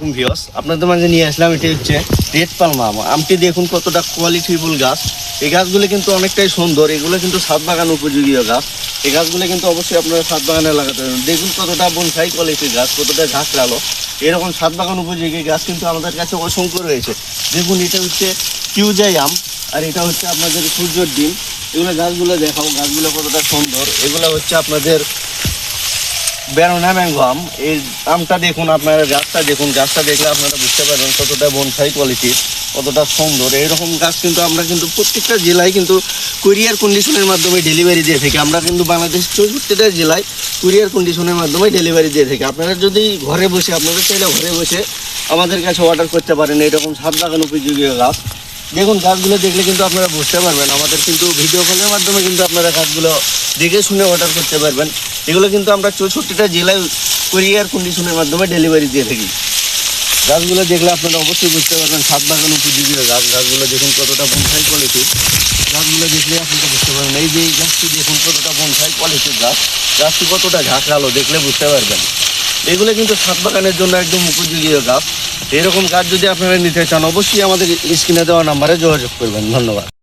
আলাইকুম ভিউয়ার্স আপনাদের মাঝে নিয়ে আসলাম, এটি হচ্ছে রেড পালমা আম। আমটি দেখুন কতটা কোয়ালিটিফুল গাছ। এই গাছগুলো কিন্তু অনেকটাই সুন্দর, এগুলো কিন্তু সাত বাগান উপযোগীয় গাছ। এই গাছগুলো কিন্তু অবশ্যই আপনারা সাত বাগানে লাগাতে পারবেন। দেখুন কতটা বনসাই কোয়ালিটির গাছ, কতটা ঝাঁকড়ালো। এরকম সাত বাগান উপযোগী গাছ কিন্তু আমাদের কাছে অসংখ্য রয়েছে। দেখুন, এটা হচ্ছে কিউজাই আম, আর এটা হচ্ছে আপনাদের সূর্যর ডিম। এগুলো গাছগুলো দেখাও, গাছগুলো কতটা সুন্দর। এগুলো হচ্ছে আপনাদের বেরোনা ম্যাঙ্গো আম এই আমটা দেখুন আপনারা, গাছটা দেখুন। গাছটা দেখলে আপনারা বুঝতে পারবেন কতটা বনসাই কোয়ালিটির কতটা সুন্দর। এইরকম গাছ কিন্তু আমরা কিন্তু প্রত্যেকটা জেলায় কিন্তু কুরিয়ার কন্ডিশনের মাধ্যমে ডেলিভারি দিয়ে থাকি। আমরা কিন্তু বাংলাদেশ চৌষট্টিটা জেলায় কুরিয়ার কন্ডিশনের মাধ্যমে ডেলিভারি দিয়ে থাকি। আপনারা যদি ঘরে বসে, আপনারা চাইলে ঘরে বসে আমাদের কাছে অর্ডার করতে পারেন। এইরকম সাত বাগান উপযোগী গাছ। দেখুন গাছগুলো দেখলে কিন্তু আপনারা বুঝতে পারবেন। আমাদের কিন্তু ভিডিও কলের মাধ্যমে কিন্তু আপনারা গাছগুলো দেখে শুনে অর্ডার করতে পারবেন। এগুলো কিন্তু আমরা চৌষট্টিটা জেলায় কুরিয়ার কন্ডিশনের মাধ্যমে ডেলিভারি দিয়ে থাকি। গাছগুলো দেখলে আপনারা অবশ্যই বুঝতে পারবেন, সাত বাগান উপযোগী গাছ গাছগুলো দেখুন কতটা বনসাই কোয়ালিটির গাছগুলো দেখলে আপনারা বুঝতে পারবেন, এই যে গাছটি দেখুন কতটা বনসাই কোয়ালিটির গাছ। গাছটি কতটা ঝাঁকড়ালো, দেখলে বুঝতে পারবেন। এগুলো কিন্তু সাত বাগানের জন্য একদম উপযোগী গাছ। এরকম কাজ যদি আপনারা নিতে চান অবশ্যই আমাদের স্ক্রিনে দেওয়া নাম্বারে যোগাযোগ করবেন। ধন্যবাদ।